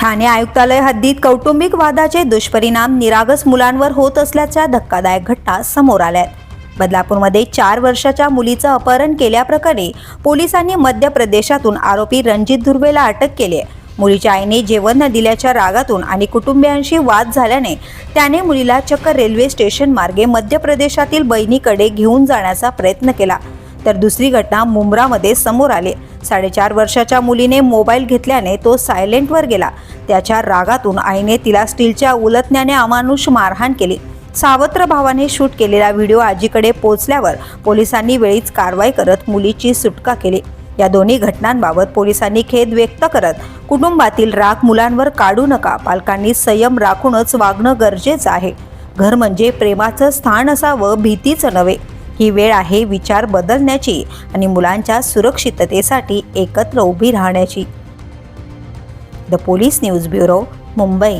ठाणे आयुक्तालय हद्दीत कौटुंबिक वादाचे दुष्परिणाम निरागस मुलांवर होत असल्याच्या धक्कादायक घटना समोर आल्या बदलापूरमध्ये चार वर्षाच्या मुलीचं अपहरण केल्याप्रकरणी पोलिसांनी मध्य प्रदेशातून आरोपी रणजित धुर्वेला अटक केली आहे. मुलीच्या आईने जेवण न दिल्याच्या रागातून आणि कुटुंबियांशी वाद झाल्याने त्याने मुलीला चक्क रेल्वे स्टेशन मार्गे मध्य प्रदेशातील बहिणीकडे घेऊन जाण्याचा प्रयत्न केला. तर दुसरी घटना मुंब्रामध्ये समोर आली. साडेचार वर्षाच्या मुलीने मोबाईल घेतल्याने तो सायलेंटवर गेला. त्याच्या रागातून आईने तिला स्टीलच्या उलटण्याने अमानुष मारहाण केली. सावत्र भावाने शूट केलेला व्हिडिओ आजीकडे पोहोचल्यावर पोलिसांनी वेळीच कारवाई करत मुलीची सुटका केली. या दोन्ही घटनांबाबत पोलिसांनी खेद व्यक्त करत कुटुंबातील राग मुलांवर काढू नका पालकांनी संयम राखूनच वागणं गरजेचं आहे. घर म्हणजे प्रेमाचं स्थान असावं भीतीचं नव्हे. ही वेळ आहे विचार बदलण्याची आणि मुलांच्या सुरक्षिततेसाठी एकत्र उभी राहण्याची. The police news bureau Mumbai.